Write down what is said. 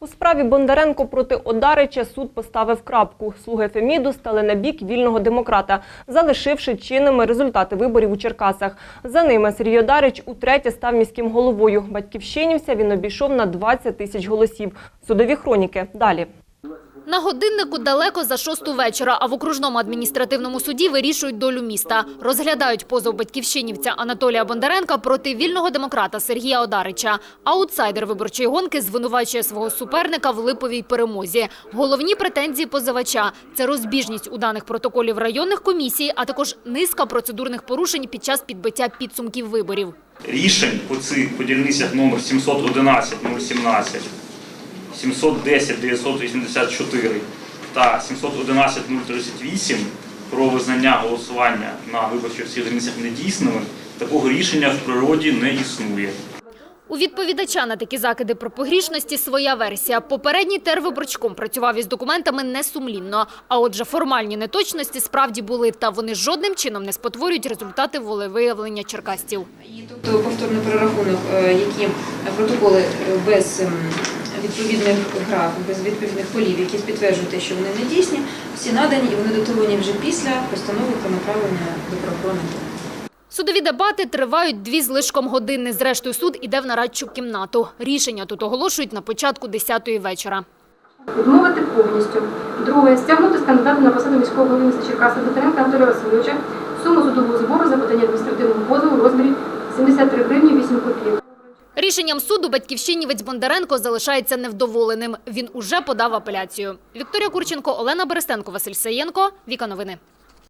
У справі Бондаренко проти Одарича суд поставив крапку. Слуги Феміду стали на бік вільного демократа, залишивши чинними результати виборів у Черкасах. За ними Сергій Одарич утретє став міським головою. Батьківщинівця він обійшов на 20 тисяч голосів. Судові хроніки далі. На годиннику далеко за шосту вечора, а в окружному адміністративному суді вирішують долю міста. Розглядають позов батьківщинівця Анатолія Бондаренка проти вільного демократа Сергія Одарича. Аутсайдер виборчої гонки звинувачує свого суперника в липовій перемозі. Головні претензії позивача – це розбіжність у даних протоколів районних комісій, а також низка процедурних порушень під час підбиття підсумків виборів. рішень по цих по дільницях номер 711 017, 710 984 та 711 038 про визнання голосування на виборчих цих дільницях недійсними, такого рішення в природі не існує. У відповідача на такі закиди про погрішності своя версія. Попередній тервиборчком працював із документами несумлінно. А отже, формальні неточності справді були, та вони жодним чином не спотворюють результати волевиявлення черкастів. І тобто повторний перерахунок, е, які протоколи е, без ем, відповідних граф, без відповідних полів, які підтверджують те, що вони не дійсні, всі надані і вони датовані вже після постанови про направлення до правоохоронних. Судові дебати тривають дві з лишком години. Зрештою, суд іде в нарадчу кімнату. Рішення тут оголошують на початку 10-ї вечора. Відмовити повністю. Друге, стягнути з кандидата на посаду міського голови міста Черкаса Бондаренка Анатолія Васильовича суму судового збору за подання адміністративного позову в розмірі 73 гривні 8 копійок. Рішенням суду батьківщинівець Бондаренко залишається невдоволеним. Він уже подав апеляцію. Вікторія Курченко, Олена Берестенко, Василь Саєнко. Віка новини.